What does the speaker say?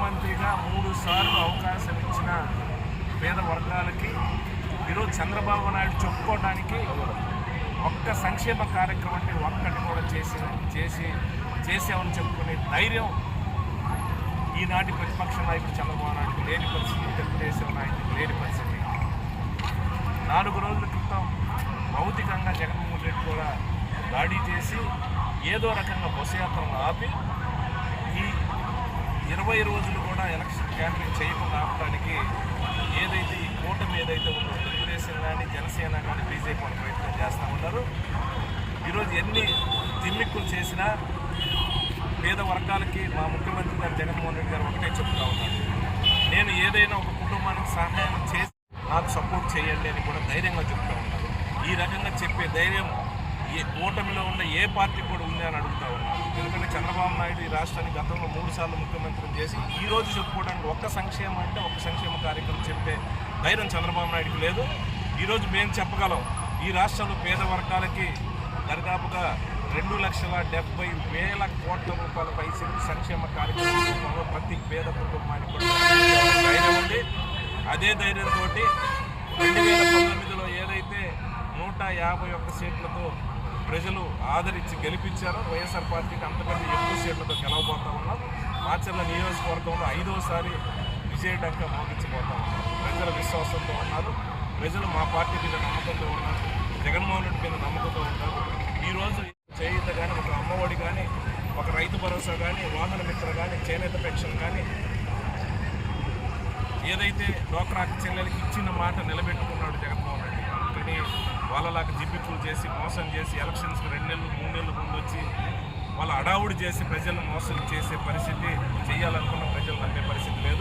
ముఖ్యమంత్రిగా మూడు సార్లు అవకాశం ఇచ్చిన పేద వర్గాలకి ఈరోజు చంద్రబాబు నాయుడు చెప్పుకోవడానికి ఒక్క సంక్షేమ కార్యక్రమం అంటే ఒక్కటి కూడా చేసి చేసి చేసామని చెప్పుకునే ధైర్యం ఈనాటి ప్రతిపక్ష నాయకుడు చంద్రబాబు నాయుడు లేని పరిస్థితి తెలుగుదేశం నాయకుడు లేని పరిస్థితి. నాలుగు రోజుల క్రితం భౌతికంగా జగన్మోహన్ రెడ్డి కూడా దాడి చేసి ఏదో రకంగా బస్సు యాత్రను ఆపి ఇరవై రోజులు కూడా ఎలక్షన్ క్యాంపెయిన్ చేయకుండా ఆపడానికి ఏదైతే ఈ కూటమి ఏదైతే ఉందో తెలుగుదేశం కానీ జనసేన కానీ బీజేపీ వాళ్ళు ప్రయత్నం చేస్తూ ఉన్నారు. ఈరోజు ఎన్ని తిమ్మిక్కులు చేసినా పేద వర్గాలకి మా ముఖ్యమంత్రి గారు జగన్మోహన్ రెడ్డి గారు ఒకటే చెప్తా ఉన్నారు. నేను ఏదైనా ఒక కుటుంబానికి సహాయం చేసి నాకు సపోర్ట్ చేయండి అని కూడా ధైర్యంగా చెప్తా ఉన్నారు. ఈ రకంగా చెప్పే ధైర్యం ఏ కూటమిలో ఉన్న ఏ పార్టీ కూడా ఉంది అని అడుగుతా ఉన్నారు ఎందుకంటే చంద్రబాబు నాయుడు ఈ రాష్ట్రానికి గతంలో మూడు సార్లు ముఖ్యమంత్రిని చేసి ఈ రోజు చెప్పుకోవడానికి ఒక్క సంక్షేమం అంటే ఒక్క సంక్షేమ కార్యక్రమం చెప్పే ధైర్యం చంద్రబాబు నాయుడుకి లేదు. ఈరోజు మేము చెప్పగలం ఈ రాష్ట్రంలో పేద వర్గాలకి దరిదాపుగా రెండు లక్షల డెబ్బై వేల కోట్ల రూపాయల పైసలు సంక్షేమ కార్యక్రమం ప్రతి పేద కుటుంబానికి కూడా ధైర్యం ఉంది. అదే ధైర్యంతో రెండు వేల పంతొమ్మిదిలో ఏదైతే నూట యాభై ఒక్క సీట్లతో ప్రజలు ఆదరించి గెలిపించారో. వైఎస్ఆర్ పార్టీకి అంతకంటే ఎక్కువ సీట్లతో గెలవబోతా ఉన్నాం మాచర్ల నియోజకవర్గంలో ఐదోసారి విజయడంక మోగించబోతా ఉన్నాం ప్రజల విశ్వాసంతో ఉన్నారు. ప్రజలు మా పార్టీ మీద నమ్మకంతో ఉన్నారు. జగన్మోహన్ రెడ్డి మీద నమ్మకంతో ఉన్నారు. ఈరోజు చేయుత కానీ ఒక అమ్మఒడి కానీ ఒక రైతు భరోసా కానీ వాహన మిత్ర కానీ చేనేత పెన్షన్ కానీ ఏదైతే డోక్రా చెల్లెలకి ఇచ్చిన మాట నిలబెట్టుకున్నాడు జగన్మోహన్ రెడ్డి. కానీ వాళ్ళలాగా జిప్పిప్పులు చేసి మోసం చేసి ఎలక్షన్స్కి రెండు నెలలు మూడు నెలలు ముందు వచ్చి వాళ్ళ అడావుడు చేసి ప్రజలను మోసం చేసే పరిస్థితి చేయాలనుకున్న ప్రజలు నమ్మే పరిస్థితి లేదు.